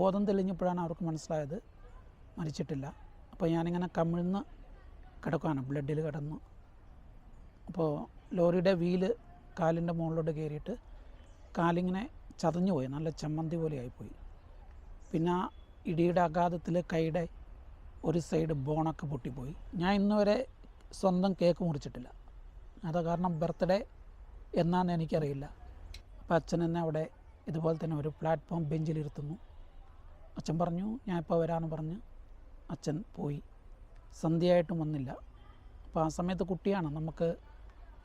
ബോധം തെളിഞ്ഞപ്പോഴാണ് അവർക്ക് മനസ്സിലായത്. മരിച്ചിട്ടില്ല. അപ്പോൾ ഞാനിങ്ങനെ കമിഴ്ന്ന് കിടക്കുകയാണ് ബ്ലഡിൽ കിടന്നു. അപ്പോൾ ലോറിയുടെ വീൽ കാലിന്റെ മുകളിലോട്ട് കയറിയിട്ട് കാലിങ്ങനെ ചതഞ്ഞു പോയി. നല്ല ചമ്മന്തി പോലെ ആയിപ്പോയി. പിന്നെ ആ ഇടിയുടെ അഗാധത്തിൽ കൈയുടെ ഒരു സൈഡ് ബോണൊക്കെ പൊട്ടിപ്പോയി. ഞാൻ ഇന്നുവരെ സ്വന്തം കേക്ക് മുറിച്ചിട്ടില്ല. അത് കാരണം ബർത്ത്ഡേ എന്നാന്ന് എനിക്കറിയില്ല. അപ്പോൾ അച്ഛൻ എന്നെ അവിടെ ഇതുപോലെ തന്നെ ഒരു പ്ലാറ്റ്ഫോം ബെഞ്ചിലിരുത്തുന്നു. അച്ഛൻ പറഞ്ഞു ഞാൻ ഇപ്പോൾ വരാമെന്ന് പറഞ്ഞ് അച്ഛൻ പോയി. സന്ധ്യയായിട്ടും വന്നില്ല. അപ്പോൾ ആ സമയത്ത് കുട്ടിയാണ്. നമുക്ക്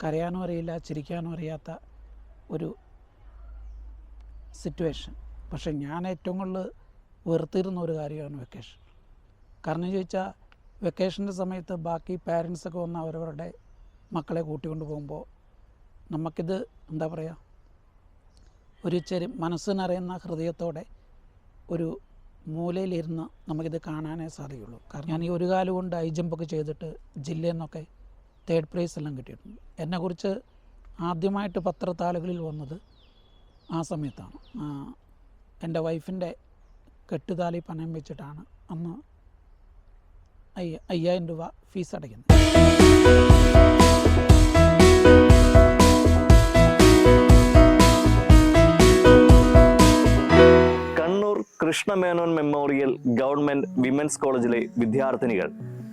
കരയാനും അറിയില്ല ചിരിക്കാനും അറിയാത്ത ഒരു സിറ്റുവേഷൻ പക്ഷേ ഞാൻ ഏറ്റവും കൂടുതൽ വെറുത്തിരുന്ന ഒരു കാര്യമാണ് വെക്കേഷൻ കാരണം ചോദിച്ചാൽ വെക്കേഷന്റെ സമയത്ത് ബാക്കി പാരൻസൊക്കെ വന്ന് അവരവരുടെ മക്കളെ കൂട്ടിക്കൊണ്ട് പോകുമ്പോൾ നമുക്കിത് എന്താ പറയുക ഒരു ചെറു മനസ്സിനറിയുന്ന ഹൃദയത്തോടെ ഒരു മൂലയിലിരുന്ന് നമുക്കിത് കാണാനേ സാധിക്കുള്ളൂ. കാരണം ഞാൻ ഈ ഒരു കാലം കൊണ്ട് ഹൈ ജമ്പൊക്കെ ചെയ്തിട്ട് ജില്ലയിൽ നിന്നൊക്കെ തേർഡ് പ്രൈസ് എല്ലാം കിട്ടിയിട്ടുണ്ട്. എന്നെക്കുറിച്ച് ആദ്യമായിട്ട് പത്രത്താളുകളിൽ വന്നത് ആ സമയത്താണ്. എന്റെ വൈഫിന്റെ കെട്ടുതാലി പണയം വെച്ചിട്ടാണ് അന്ന് അയ്യ അയ്യായിരം രൂപ ഫീസ് അടയ്ക്കുന്നത്. കൃഷ്ണമേനോൻ മെമ്മോറിയൽ ഗവൺമെന്റ് വിമൻസ് കോളേജിലെ വിദ്യാർത്ഥിനികൾ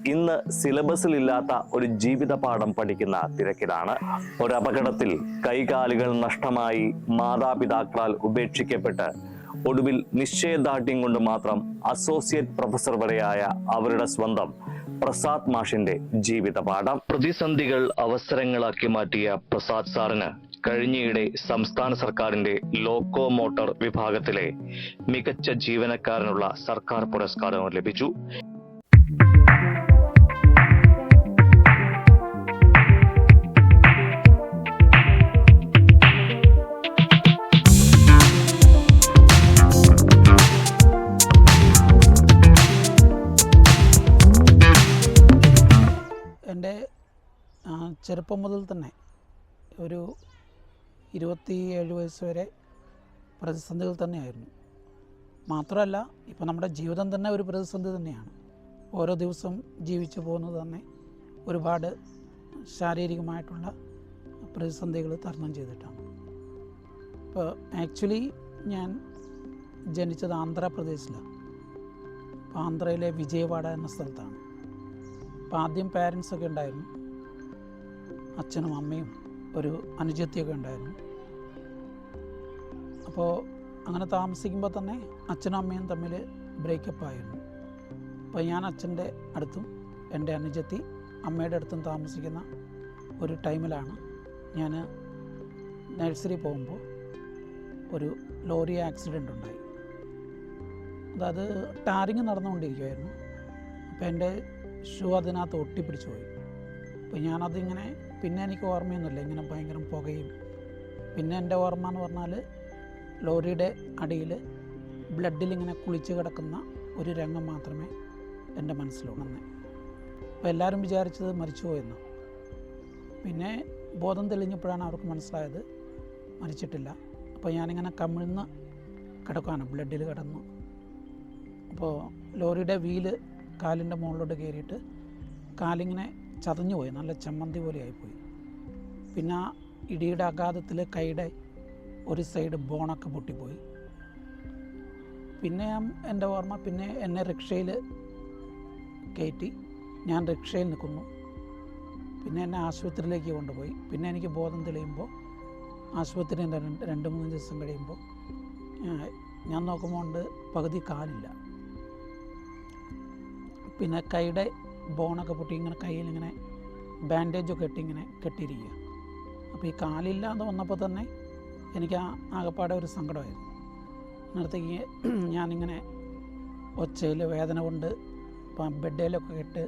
ഇന്ന് സിലബസിൽ ഇല്ലാത്ത ഒരു ജീവിത പാഠം പഠിക്കുന്ന തിരക്കിലാണ്. ഒരപകടത്തിൽ കൈകാലുകൾ നഷ്ടമായി മാതാപിതാക്കളാൽ ഉപേക്ഷിക്കപ്പെട്ട് ഒടുവിൽ നിശ്ചയദാർഢ്യം കൊണ്ട് മാത്രം അസോസിയേറ്റ് പ്രൊഫസർ വരെയായ അവരുടെ സ്വന്തം പ്രസാദ് മാഷിന്റെ ജീവിത പാഠം പ്രതിസന്ധികൾ അവസരങ്ങളാക്കി മാറ്റിയ പ്രസാദ് സാറിന് കഴിഞ്ഞയിടെ സംസ്ഥാന സർക്കാരിന്റെ ലോക്കോ മോട്ടോർ വിഭാഗത്തിലെ മികച്ച ജീവനക്കാരനുള്ള സർക്കാർ പുരസ്കാരവും ലഭിച്ചു. ചെറുപ്പം മുതൽ തന്നെ ഒരു ഇരുപത്തി ഏഴ് വയസ്സ് വരെ പ്രതിസന്ധികൾ തന്നെയായിരുന്നു. മാത്രമല്ല ഇപ്പോൾ നമ്മുടെ ജീവിതം തന്നെ ഒരു പ്രതിസന്ധി തന്നെയാണ്. ഓരോ ദിവസം ജീവിച്ചു പോകുന്നത് തന്നെ ഒരുപാട് ശാരീരികമായിട്ടുള്ള പ്രതിസന്ധികൾ തരണം ചെയ്തിട്ടാണ്. ഇപ്പോൾ ആക്ച്വലി ഞാൻ ജനിച്ചത് ആന്ധ്രാപ്രദേശിലാണ് ആന്ധ്രയിലെ വിജയവാഡ എന്ന സ്ഥലത്താണ്. അപ്പോൾ ആദ്യം പാരൻസൊക്കെ ഉണ്ടായിരുന്നു. അച്ഛനും അമ്മയും ഒരു അനുജത്തിയൊക്കെ ഉണ്ടായിരുന്നു. അപ്പോൾ അങ്ങനെ താമസിക്കുമ്പോൾ തന്നെ അച്ഛനും അമ്മയും തമ്മിൽ ബ്രേക്കപ്പ് ആയിരുന്നു. അപ്പോൾ ഞാൻ അച്ഛന്റെ അടുത്തും എന്റെ അനുജത്തി അമ്മയുടെ അടുത്തും താമസിക്കുന്ന ഒരു ടൈമിലാണ് ഞാൻ നഴ്സറി പോകുമ്പോൾ ഒരു ലോറി ആക്സിഡന്റ് ഉണ്ടായി. അതായത് ടാറിങ് നടന്നുകൊണ്ടിരിക്കുമായിരുന്നു അപ്പോൾ എന്റെ ഷൂ അതിനകത്ത് ഒട്ടിപ്പിടിച്ചു പോയി. അപ്പോൾ ഞാനതിങ്ങനെ പിന്നെ എനിക്ക് ഓർമ്മയൊന്നുമില്ല. ഇങ്ങനെ ഭയങ്കര പുകയും. പിന്നെ എന്റെ ഓർമ്മ എന്ന് പറഞ്ഞാൽ ലോറിയുടെ അടിയിൽ ബ്ലഡിൽ ഇങ്ങനെ കുളിച്ച് കിടക്കുന്ന ഒരു രംഗം മാത്രമേ എന്റെ മനസ്സിലുള്ളൂ അപ്പോൾ എല്ലാവരും വിചാരിച്ചത് മരിച്ചുപോയെന്ന്? പിന്നെ ബോധം തെളിഞ്ഞപ്പോഴാണ് അവർക്ക് മനസ്സിലായത് മരിച്ചിട്ടില്ല. അപ്പോൾ ഞാനിങ്ങനെ കമിഴ്ന്ന് കിടക്കുകയാണ് ബ്ലഡിൽ കിടന്നു. അപ്പോൾ ലോറിയുടെ വീൽ കാലിന്റെ മുകളിലോട്ട് കയറിയിട്ട് കാലിങ്ങനെ ചതഞ്ഞു പോയി നല്ല ചമ്മന്തി പോലെ ആയിപ്പോയി. പിന്നെ ആ ഇടിയുടെ ആഘാതത്തിൽ കൈയുടെ ഒരു സൈഡ് ബോണൊക്കെ പൊട്ടിപ്പോയി. പിന്നെ എന്റെ ഓർമ്മ പിന്നെ എന്നെ റിക്ഷയിൽ കയറ്റി. ഞാൻ റിക്ഷയിൽ നിൽക്കുന്നു. പിന്നെ എന്നെ ആശുപത്രിയിലേക്ക് കൊണ്ടുപോയി. പിന്നെ എനിക്ക് ബോധം തെളിയുമ്പോൾ ആശുപത്രി രണ്ട് മൂന്ന് ദിവസം കഴിയുമ്പോൾ ഞാൻ നോക്കുമ്പോൾ ഉണ്ട് പകുതി കാലില്ല. പിന്നെ കൈയുടെ ബോണൊക്കെ പൊട്ടി ഇങ്ങനെ കയ്യിൽ ഇങ്ങനെ ബാൻഡേജൊക്കെ ഇട്ട് ഇങ്ങനെ കെട്ടിയിരിക്കുക. അപ്പോൾ ഈ കാലില്ലാതെ വന്നപ്പോൾ തന്നെ എനിക്ക് ആ ആകപ്പാടെ ഒരു സങ്കടമായിരുന്നു. അന്നേരത്തേക്ക് ഞാനിങ്ങനെ ഒച്ചയിൽ വേദന കൊണ്ട് ബെഡേലൊക്കെ ഇട്ട്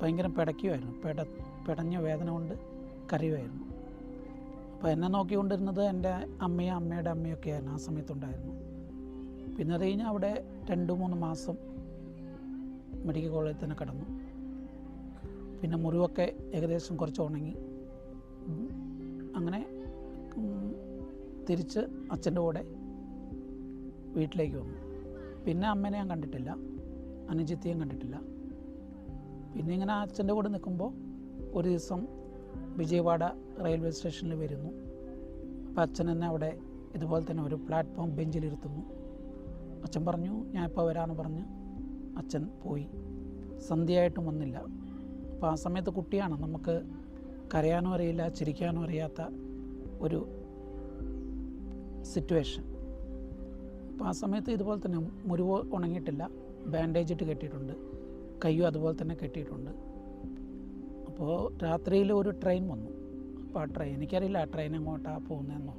ഭയങ്കര പിടയ്ക്കുമായിരുന്നു. പിട പിടഞ്ഞ വേദന കൊണ്ട് കരയുമായിരുന്നു. അപ്പോൾ എന്നെ നോക്കിക്കൊണ്ടിരുന്നത് എന്റെ അമ്മയും അമ്മയുടെ അമ്മയൊക്കെ ആയിരുന്നു ആ സമയത്തുണ്ടായിരുന്നു. പിന്നെ അത് കഴിഞ്ഞാൽ അവിടെ രണ്ട് മൂന്ന് മാസം മെഡിക്കൽ കോളേജിൽ തന്നെ കിടന്നു. പിന്നെ മുറിവൊക്കെ ഏകദേശം കുറച്ച് ഉണങ്ങി. അങ്ങനെ തിരിച്ച് അച്ഛന്റെ കൂടെ വീട്ടിലേക്ക് വന്നു. പിന്നെ അമ്മേനെ ഞാൻ കണ്ടിട്ടില്ല. അനുജിത്തിയും കണ്ടിട്ടില്ല. പിന്നെ ഇങ്ങനെ അച്ഛന്റെ കൂടെ നിൽക്കുമ്പോൾ ഒരു ദിവസം വിജയവാഡ റെയിൽവേ സ്റ്റേഷനിൽ വരുന്നു. അപ്പോൾ അച്ഛൻ എന്നെ അവിടെ ഇതുപോലെ തന്നെ ഒരു പ്ലാറ്റ്ഫോം ബെഞ്ചിലിരുത്തുന്നു. അച്ഛൻ പറഞ്ഞു ഞാൻ ഇപ്പോൾ വരാമെന്ന് പറഞ്ഞ് അച്ഛൻ പോയി. സന്ധ്യയായിട്ടും വന്നില്ല. അപ്പോൾ ആ സമയത്ത് കുട്ടിയാണ് നമുക്ക് കരയാനും അറിയില്ല ചിരിക്കാനും അറിയാത്ത ഒരു സിറ്റുവേഷൻ അപ്പോൾ ആ സമയത്ത് ഇതുപോലെ തന്നെ മുറിവ് ഉണങ്ങിയിട്ടില്ല. ബാൻഡേജ് ഇട്ട് കെട്ടിയിട്ടുണ്ട്. കയ്യും അതുപോലെ തന്നെ കെട്ടിയിട്ടുണ്ട്. അപ്പോൾ രാത്രിയിൽ ഒരു ട്രെയിൻ വന്നു. അപ്പോൾ ആ ട്രെയിൻ എനിക്കറിയില്ല ആ ട്രെയിൻ എങ്ങോട്ടാണ് പോകുന്നതെന്നോ.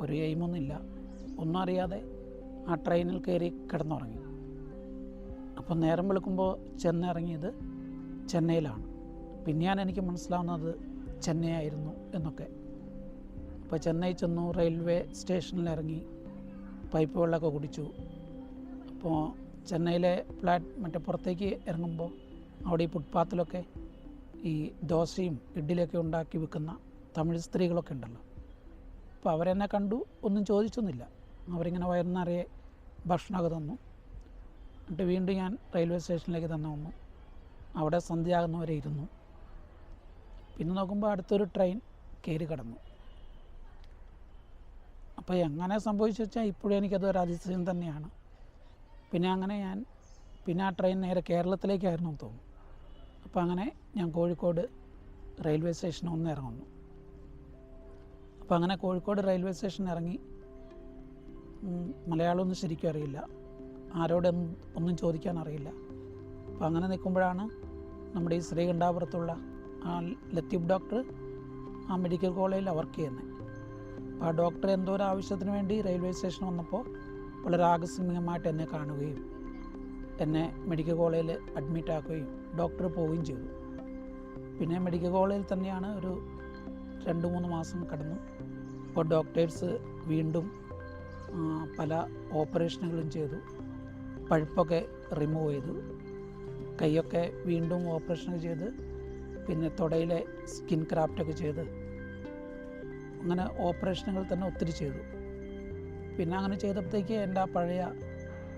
ഒരു എയിമൊന്നുമില്ല ഒന്നും അറിയാതെ ആ ട്രെയിനിൽ കയറി കിടന്നുറങ്ങി. അപ്പോൾ നേരം വെളുക്കുമ്പോൾ ചെന്നിറങ്ങിയത് ചെന്നൈയിലാണ്. പിന്നെയാണ് എനിക്ക് മനസ്സിലാവുന്നത് ചെന്നൈ ആയിരുന്നു എന്നൊക്കെ. അപ്പോൾ ചെന്നൈ ചെന്നു റെയിൽവേ സ്റ്റേഷനിൽ ഇറങ്ങി പൈപ്പ് വെള്ളമൊക്കെ കുടിച്ചു. അപ്പോൾ ചെന്നൈയിലെ ഫ്ലാറ്റ് മറ്റേ പുറത്തേക്ക് ഇറങ്ങുമ്പോൾ അവിടെ ഈ ഫുട്പാത്തിലൊക്കെ ഈ ദോശയും ഇഡ്ഡലിയൊക്കെ ഉണ്ടാക്കി വിൽക്കുന്ന തമിഴ് സ്ത്രീകളൊക്കെ ഉണ്ടല്ലോ. അപ്പോൾ അവരെന്നെ കണ്ടു ഒന്നും ചോദിച്ചൊന്നുമില്ല. അവരിങ്ങനെ വയറിനറിയെ ഭക്ഷണമൊക്കെ തന്നു. എന്നിട്ട് വീണ്ടും ഞാൻ റെയിൽവേ സ്റ്റേഷനിലേക്ക് തന്നെ വന്നു. അവിടെ സന്ധ്യയാകുന്നവരെ ഇരുന്നു. പിന്നെ നോക്കുമ്പോൾ അടുത്തൊരു ട്രെയിൻ കയറി കടന്നു. അപ്പോൾ എങ്ങനെ സംഭവിച്ചു വെച്ചാൽ ഇപ്പോഴും എനിക്കത് ഒരു അതിശയം തന്നെയാണ്. പിന്നെ അങ്ങനെ ഞാൻ പിന്നെ ആ ട്രെയിൻ നേരെ കേരളത്തിലേക്കായിരുന്നു തോന്നുന്നു. അപ്പോൾ അങ്ങനെ ഞാൻ കോഴിക്കോട് റെയിൽവേ സ്റ്റേഷനിൽ ഒന്ന് ഇറങ്ങുന്നു. അപ്പോൾ അങ്ങനെ കോഴിക്കോട് റെയിൽവേ സ്റ്റേഷനിൽ ഇറങ്ങി മലയാളമൊന്നും ശരിക്കും അറിയില്ല. ആരോട് ഒന്നും ചോദിക്കാൻ അറിയില്ല അപ്പോൾ അങ്ങനെ നിൽക്കുമ്പോഴാണ് നമ്മുടെ ഈ ശ്രീകണ്ഠാപുരത്തുള്ള ആ ലത്തീഫ് ഡോക്ടർ ആ മെഡിക്കൽ കോളേജിൽ വർക്ക് ചെയ്യുന്നത്. അപ്പോൾ ആ ഡോക്ടർ എന്തോ ഒരു ആവശ്യത്തിന് വേണ്ടി റെയിൽവേ സ്റ്റേഷൻ വന്നപ്പോൾ വളരെ ആകസ്മികമായിട്ട് എന്നെ കാണുകയും എന്നെ മെഡിക്കൽ കോളേജിൽ അഡ്മിറ്റ് ആക്കുകയും ഡോക്ടർ പോവുകയും ചെയ്തു. പിന്നെ മെഡിക്കൽ കോളേജിൽ തന്നെയാണ് ഒരു രണ്ട് മൂന്ന് മാസം കടന്നു. അപ്പോൾ ഡോക്ടേഴ്സ് വീണ്ടും പല ഓപ്പറേഷനുകളും ചെയ്തു. പഴുപ്പൊക്കെ റിമൂവ് ചെയ്തു. കൈയൊക്കെ വീണ്ടും ഓപ്പറേഷൻ ചെയ്ത് പിന്നെ തുടയിലെ സ്കിൻ ക്രാഫ്റ്റൊക്കെ ചെയ്ത്. അങ്ങനെ ഓപ്പറേഷനുകൾ തന്നെ ഒത്തിരി ചെയ്തു. പിന്നെ അങ്ങനെ ചെയ്തപ്പോഴത്തേക്ക് എന്റെ ആ പഴയ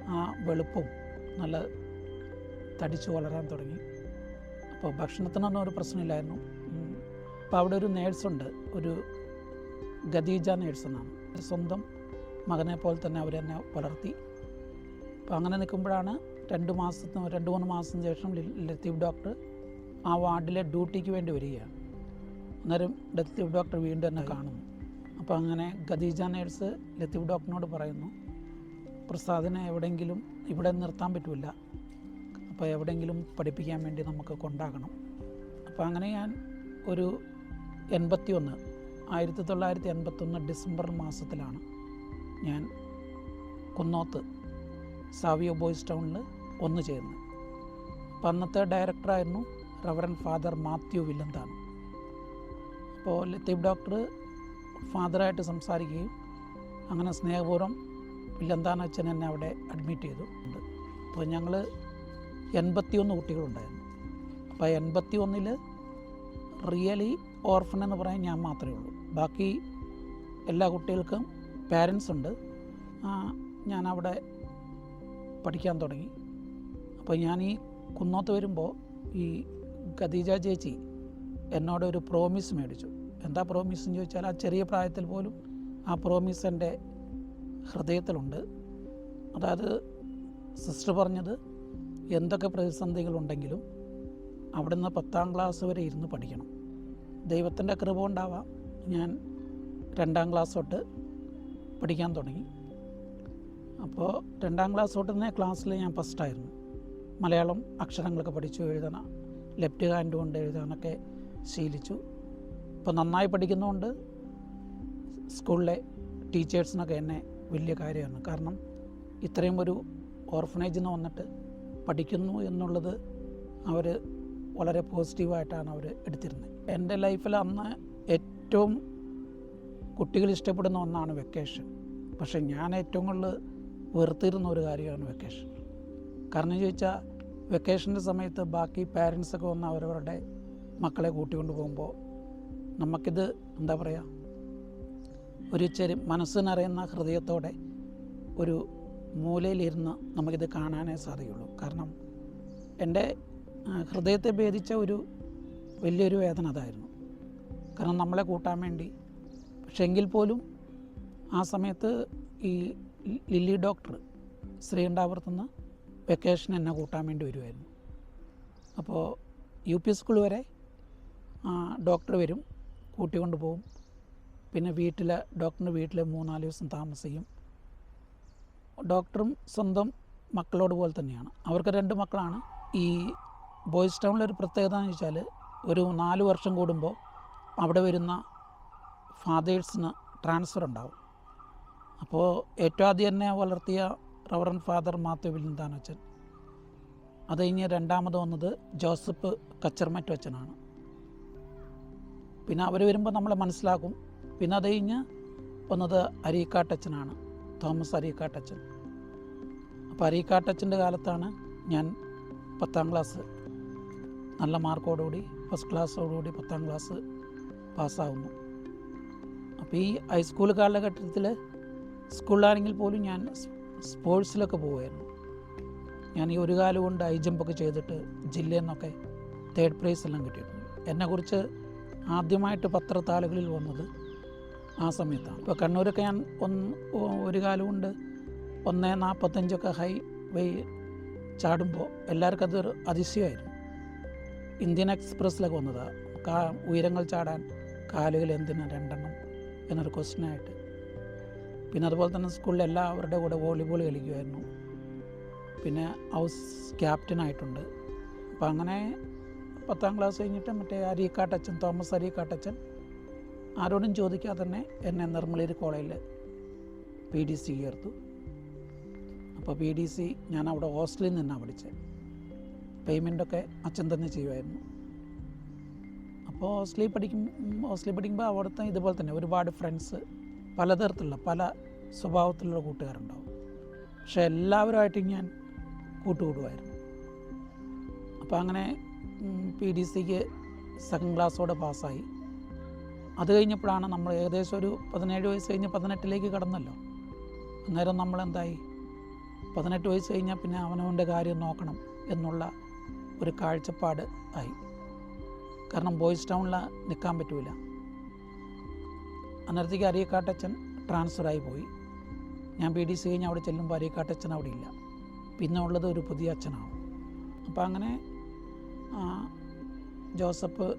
ആ വെളുപ്പും നല്ല തടിച്ചു വളരാൻ തുടങ്ങി. അപ്പോൾ ഭക്ഷണത്തിനൊന്നും ഒരു പ്രശ്നമില്ലായിരുന്നു. അപ്പോൾ അവിടെ ഒരു നേഴ്സുണ്ട് ഒരു ഖദീജ നേഴ്സ് എന്നാണ്. സ്വന്തം മകനെ പോലെ തന്നെ അവരെന്നെ വളർത്തി. അപ്പോൾ അങ്ങനെ നിൽക്കുമ്പോഴാണ് രണ്ട് മാസത്തിന് രണ്ട് മൂന്ന് മാസത്തിന് ശേഷം ലത്തീവ് ഡോക്ടർ ആ വാർഡിലെ ഡ്യൂട്ടിക്ക് വേണ്ടി വരികയാണ്. അന്നേരം ലത്തീഫ് ഡോക്ടർ വീണ്ടും എന്നെ കാണുന്നു. അപ്പോൾ അങ്ങനെ ഖദീജ നേഴ്സ് ലത്തീഫ് ഡോക്ടറിനോട് പറയുന്നു പ്രസാദിനെ എവിടെയെങ്കിലും ഇവിടെ നിർത്താൻ പറ്റില്ല അപ്പോൾ എവിടെയെങ്കിലും പഠിപ്പിക്കാൻ വേണ്ടി നമുക്ക് കൊണ്ടാകണം. അപ്പോൾ അങ്ങനെ ഞാൻ ഒരു എൺപത്തി ഒന്ന് ആയിരത്തി തൊള്ളായിരത്തി എൺപത്തൊന്ന് ഡിസംബർ മാസത്തിലാണ് ഞാൻ കുന്നോത്ത് സാവിയോ ബോയ്സ് ടൗണിൽ ഒന്ന് ചേർന്ന്. അപ്പോൾ അന്നത്തെ ഡയറക്ടറായിരുന്നു റവറൻ ഫാദർ മാത്യു വില്ലന്താണ്. അപ്പോൾ ലത്തീഫ് ഡോക്ടർ ഫാദറായിട്ട് സംസാരിക്കുകയും അങ്ങനെ സ്നേഹപൂർവം വില്ലന്താൻ അച്ഛൻ എന്നെ അവിടെ അഡ്മിറ്റ് ചെയ്തു. അപ്പോൾ ഞങ്ങൾ എൺപത്തിയൊന്ന് കുട്ടികളുണ്ടായിരുന്നു. അപ്പോൾ എൺപത്തി ഒന്നിൽ റിയലി ഓർഫൻ എന്ന് പറയാൻ ഞാൻ മാത്രമേ ഉള്ളൂ. ബാക്കി എല്ലാ കുട്ടികൾക്കും പാരൻസ് ഉണ്ട്. ഞാൻ അവിടെ പഠിക്കാൻ തുടങ്ങി. അപ്പോൾ ഞാൻ ഈ കുന്നോത്ത് വരുമ്പോൾ ഈ ഖദീജ ചേച്ചി എന്നോട് ഒരു പ്രോമിസ് മേടിച്ചു. എന്താ പ്രോമിസ് എന്ന് ചോദിച്ചാൽ ആ ചെറിയ പ്രായത്തിൽ പോലും ആ പ്രോമിസ് എന്റെ ഹൃദയത്തിലുണ്ട്. അതായത് സിസ്റ്റർ പറഞ്ഞത് എന്തൊക്കെ പ്രതിസന്ധികളുണ്ടെങ്കിലും അവിടുന്ന് പത്താം ക്ലാസ് വരെ ഇരുന്ന് പഠിക്കണം. ദൈവത്തിന്റെ കൃപ ഉണ്ടാവാം ഞാൻ രണ്ടാം ക്ലാസ് തൊട്ട് പഠിക്കാൻ തുടങ്ങി. അപ്പോൾ രണ്ടാം ക്ലാസ് തൊട്ട് തന്നെ ക്ലാസ്സിൽ ഞാൻ ഫസ്റ്റായിരുന്നു മലയാളം അക്ഷരങ്ങളൊക്കെ പഠിച്ചു എഴുതണം ലെഫ്റ്റ് ഹാൻഡ് കൊണ്ട് എഴുതാനൊക്കെ ശീലിച്ചു. ഇപ്പോൾ നന്നായി പഠിക്കുന്നതുകൊണ്ട് സ്കൂളിലെ ടീച്ചേഴ്സിനൊക്കെ എന്നെ വലിയ കാര്യമാണ്. കാരണം ഇത്രയും ഒരു ഓർഫനേജിൽ നിന്ന് വന്നിട്ട് പഠിക്കുന്നു എന്നുള്ളത് അവർ വളരെ പോസിറ്റീവായിട്ടാണ് അവർ എടുത്തിരുന്നത്. എന്റെ ലൈഫിൽ അന്ന് ഏറ്റവും കുട്ടികൾ ഇഷ്ടപ്പെടുന്ന ഒന്നാണ് വെക്കേഷൻ പക്ഷേ ഞാൻ ഏറ്റവും കൂടുതൽ വെറുത്തിരുന്ന ഒരു കാര്യമാണ് വെക്കേഷൻ കാരണം ചോദിച്ചാൽ വെക്കേഷന്റെ സമയത്ത് ബാക്കി പാരൻസൊക്കെ വന്ന് അവരവരുടെ മക്കളെ കൂട്ടിക്കൊണ്ട് പോകുമ്പോൾ നമുക്കിത് എന്താ പറയുക ഒരു ചെറു മനസ്സിനറിയുന്ന ഹൃദയത്തോടെ ഒരു മൂലയിലിരുന്ന് നമുക്കിത് കാണാനേ സാധിക്കുള്ളൂ. കാരണം എന്റെ ഹൃദയത്തെ ഭേദിച്ച ഒരു വലിയൊരു വേദന അതായിരുന്നു. കാരണം നമ്മളെ കൂട്ടാൻ വേണ്ടി പക്ഷെ എങ്കിൽ പോലും ആ സമയത്ത് ഈ ലില്ലി ഡോക്ടർ ശ്രീകണ്ഠാപുരത്തുനിന്ന് വെക്കേഷൻ എന്നെ കൂട്ടാൻ വേണ്ടി വരുമായിരുന്നു അപ്പോൾ യു പി സ്കൂൾ വരെ ഡോക്ടർ വരും കൂട്ടിക്കൊണ്ട് പോകും പിന്നെ വീട്ടിൽ ഡോക്ടറിന്റെ വീട്ടിൽ മൂന്നാൽ ദിവസം താമസിക്കും. ഡോക്ടറും സ്വന്തം മക്കളോട് പോലെ തന്നെയാണ്. അവർക്ക് രണ്ട് മക്കളാണ്. ഈ ബോയ്സ് ടൗണിലൊരു പ്രത്യേകത എന്ന് വെച്ചാൽ ഒരു നാല് വർഷം കൂടുമ്പോൾ അവിടെ വരുന്ന ഫാദേഴ്സിന് ട്രാൻസ്ഫർ ഉണ്ടാവും. അപ്പോൾ ഏറ്റവും ആദ്യം എന്നെ വളർത്തിയ റവറൻ ഫാദർ മാത്യു വിലിന്താനച്ചൻ അത് കഴിഞ്ഞ് രണ്ടാമത് വന്നത് ജോസഫ് കച്ചർമറ്റു അച്ഛനാണ് പിന്നെ അവർ വരുമ്പോൾ നമ്മൾ മനസ്സിലാക്കും. പിന്നെ അത് കഴിഞ്ഞ് വന്നത് അരീക്കാട്ടച്ചനാണ് തോമസ് അരീക്കാട്ടച്ചൻ. അപ്പോൾ അരീക്കാട്ടച്ചന്റെ കാലത്താണ് ഞാൻ പത്താം ക്ലാസ് നല്ല മാർക്കോടുകൂടി ഫസ്റ്റ് ക്ലാസ്സോടുകൂടി പത്താം ക്ലാസ് പാസ്സാവുന്നു. അപ്പോൾ ഈ ഹൈസ്കൂൾ കാലഘട്ടത്തിൽ സ്കൂളിലാണെങ്കിൽ പോലും ഞാൻ സ്പോർട്സിലൊക്കെ പോവുമായിരുന്നു ഞാൻ ഈ ഒരു കാലം കൊണ്ട് ഹൈ ജമ്പൊക്കെ ചെയ്തിട്ട് ജില്ലയിൽ നിന്നൊക്കെ തേർഡ് പ്രൈസ് എല്ലാം കിട്ടിയിട്ടുണ്ട്. എന്നെക്കുറിച്ച് ആദ്യമായിട്ട് പത്രത്താളുകളിൽ വന്നത് ആ സമയത്താണ്. ഇപ്പോൾ കണ്ണൂരൊക്കെ ഞാൻ ഒന്ന് ഒരു കാലം കൊണ്ട് ഒന്ന് നാൽപ്പത്തഞ്ചൊക്കെ ഹൈ വൈ ചാടുമ്പോൾ എല്ലാവർക്കും അതൊരു അതിശയമായിരുന്നു. ഇന്ത്യൻ എക്സ്പ്രസ്സിലൊക്കെ വന്നതാണ് കാ ഉയരങ്ങൾ ചാടാൻ കാലുകൾ എന്തിനാണ് രണ്ടെണ്ണം എന്നൊരു ക്വസ്റ്റ്യനായിട്ട് പിന്നെ അതുപോലെ തന്നെ സ്കൂളിൽ എല്ലാവരുടെ കൂടെ വോളിബോൾ കളിക്കുമായിരുന്നു. പിന്നെ ഹൗസ് ക്യാപ്റ്റനായിട്ടുണ്ട് അപ്പോൾ അങ്ങനെ പത്താം ക്ലാസ് കഴിഞ്ഞിട്ട് മറ്റേ അരീക്കാട്ടച്ചൻ തോമസ് അരീക്കാട്ടച്ചൻ ആരോടും ചോദിക്കാതെ തന്നെ എന്നെ നിർമ്മലൂർ കോളേജിൽ പി ഡി സി ചേർത്തു. അപ്പോൾ പി ഡി സി ഞാൻ അവിടെ ഹോസ്റ്റലിൽ നിന്നാണ് പഠിച്ചത്. പേയ്മെന്റൊക്കെ അച്ഛൻ തന്നെ ചെയ്യുമായിരുന്നു. അപ്പോൾ ഹോസ്റ്റലിൽ പഠിക്കും ഹോസ്റ്റലിൽ പഠിക്കുമ്പോൾ അവിടുത്തെ ഇതുപോലെ തന്നെ ഒരുപാട് ഫ്രണ്ട്സ് പലതരത്തിലുള്ള പല സ്വഭാവത്തിലുള്ള കൂട്ടുകാരുണ്ടാവും. പക്ഷെ എല്ലാവരുമായിട്ടും ഞാൻ കൂട്ടുകൂടുമായിരുന്നു. അപ്പോൾ അങ്ങനെ പി ഡി സിക്ക് സെക്കൻഡ് ക്ലാസ്സോടെ പാസ്സായി. അത് കഴിഞ്ഞപ്പോഴാണ് നമ്മൾ ഏകദേശം ഒരു പതിനേഴ് വയസ്സ് കഴിഞ്ഞ് പതിനെട്ടിലേക്ക് കടന്നല്ലോ. അന്നേരം നമ്മളെന്തായി പതിനെട്ട് വയസ്സ് കഴിഞ്ഞാൽ പിന്നെ അവനവന്റെ കാര്യം നോക്കണം എന്നുള്ള ഒരു കാഴ്ചപ്പാട് ആയി. കാരണം ബോയ്സ് ടൗണിൽ നിൽക്കാൻ പറ്റൂല. അന്നേരത്തേക്ക് അരിയക്കാട്ടച്ചൻ ട്രാൻസ്ഫറായി പോയി. ഞാൻ പി ഡി സി കഴിഞ്ഞ് അവിടെ ചെല്ലുമ്പോൾ അരിയക്കാട്ടച്ചൻ അവിടെ ഇല്ല. പിന്നെ ഉള്ളത് ഒരു പുതിയ അച്ഛനാണ്. അപ്പോൾ അങ്ങനെ ജോസഫ്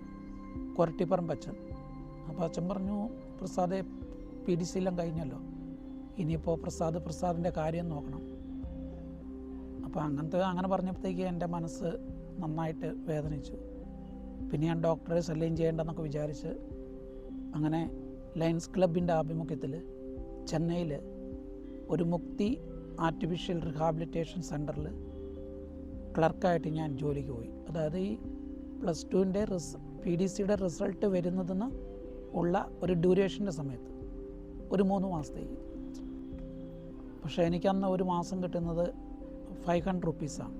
കൊരട്ടിപ്പറമ്പ് അച്ഛൻ. അപ്പോൾ അച്ഛൻ പറഞ്ഞു പ്രസാദെ പി ഡി സി എല്ലാം കഴിഞ്ഞല്ലോ. ഇനിയിപ്പോൾ പ്രസാദ് പ്രസാദിന്റെ കാര്യം നോക്കണം. അപ്പോൾ അങ്ങനത്തെ അങ്ങനെ പറഞ്ഞപ്പോഴത്തേക്ക് എന്റെ മനസ്സ് നന്നായിട്ട് വേദനിച്ചു. പിന്നെ ഞാൻ ഡോക്ടറെ ശല്യം ചെയ്യേണ്ടെന്നൊക്കെ വിചാരിച്ച് അങ്ങനെ ലയൺസ് ക്ലബിന്റെ ആഭിമുഖ്യത്തിൽ ചെന്നൈയിൽ ഒരു മുക്തി ആർട്ടിഫിഷ്യൽ റിഹാബിലിറ്റേഷൻ സെന്ററിൽ ക്ലർക്കായിട്ട് ഞാൻ ജോലിക്ക് പോയി. അതായത് ഈ പ്ലസ് ടുവിന്റെ റിസ് പി ഡി സിയുടെ റിസൾട്ട് വരുന്നതിന് ഉള്ള ഒരു ഡ്യൂറേഷന്റെ സമയത്ത് ഒരു മൂന്ന് മാസത്തേക്ക് പക്ഷേ എനിക്കന്ന് ഒരു മാസം കിട്ടുന്നത് ഫൈവ് ഹൺഡ്രഡ് റുപ്പീസാണ്.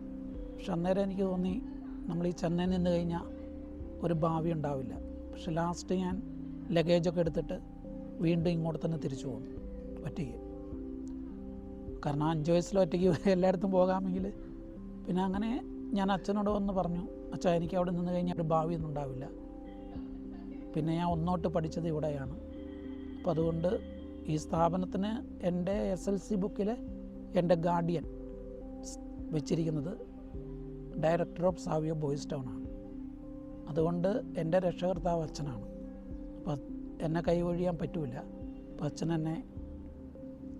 പക്ഷെ അന്നേരം എനിക്ക് തോന്നി നമ്മൾ ഈ ചെന്നൈ നിന്ന് കഴിഞ്ഞാൽ ഒരു ഭാവി ഉണ്ടാവില്ല. പക്ഷെ ലാസ്റ്റ് ഞാൻ ലഗേജൊക്കെ എടുത്തിട്ട് വീണ്ടും ഇങ്ങോട്ട് തന്നെ തിരിച്ചു പോകും ഒറ്റയ്ക്ക്. കാരണം അഞ്ച് വയസ്സിൽ ഒറ്റയ്ക്ക് എല്ലായിടത്തും പോകാമെങ്കിൽ പിന്നെ അങ്ങനെ ഞാൻ അച്ഛനോട് വന്ന് പറഞ്ഞു അച്ഛാ എനിക്ക് അവിടെ നിന്ന് കഴിഞ്ഞാൽ ഒരു ഭാവിയൊന്നും ഉണ്ടാവില്ല. പിന്നെ ഞാൻ ഒന്നോട്ട് പഠിച്ചത് ഇവിടെയാണ്. അപ്പോൾ അതുകൊണ്ട് ഈ സ്ഥാപനത്തിന് എന്റെ എസ് എൽ സി ബുക്കിലെ എന്റെ ഗാർഡിയൻ വെച്ചിരിക്കുന്നത് director of Savio boys town ആണ്. അതുകൊണ്ട് എന്റെ രക്ഷകർത്താവ് അച്ഛനാണ്. എന്നെ കൈവഴിയാൻ പറ്റൂല. അപ്പോൾ അച്ഛൻ എന്നെ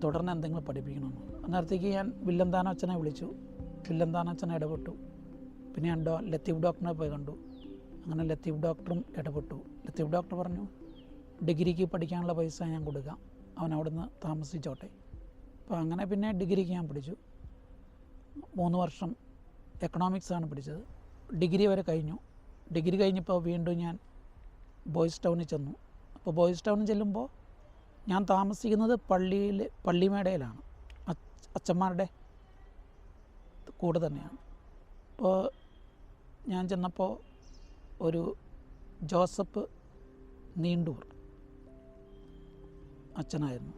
തുടർന്ന് എന്തെങ്കിലും പഠിപ്പിക്കണമെന്ന് അന്നേരത്തേക്ക് ഞാൻ വില്ലന്താന അച്ഛനെ വിളിച്ചു. വില്ലന്താന അച്ഛനെ ഇടപെട്ടു. പിന്നെ ഞാൻ ഡോ ലത്തീഫ് ഡോക്ടറിനെ പോയി കണ്ടു. അങ്ങനെ ലത്തീഫ് ഡോക്ടറും ഇടപെട്ടു. ലത്തീഫ് ഡോക്ടർ പറഞ്ഞു ഡിഗ്രിക്ക് പഠിക്കാനുള്ള പൈസ ഞാൻ കൊടുക്കാം. അവൻ അവിടുന്ന് താമസിച്ചോട്ടെ. അപ്പോൾ അങ്ങനെ പിന്നെ ഡിഗ്രിക്ക് ഞാൻ പഠിച്ചു മൂന്ന് വർഷം എക്കണോമിക്സ് ആണ് പഠിച്ചത് ഡിഗ്രി വരെ കഴിഞ്ഞു. ഡിഗ്രി കഴിഞ്ഞപ്പോൾ വീണ്ടും ഞാൻ ബോയ്സ് ടൗണിൽ ചെന്നു. അപ്പോൾ ബോയ്സ് ടൗണിൽ ചെല്ലുമ്പോൾ ഞാൻ താമസിക്കുന്നത് പള്ളിയിൽ പള്ളിമേടയിലാണ്. അച്ഛന്മാരുടെ കൂടെ തന്നെയാണ്. അപ്പോൾ ഞാൻ ചെന്നപ്പോൾ ഒരു ജോസഫ് നീണ്ടൂർ അച്ഛനായിരുന്നു.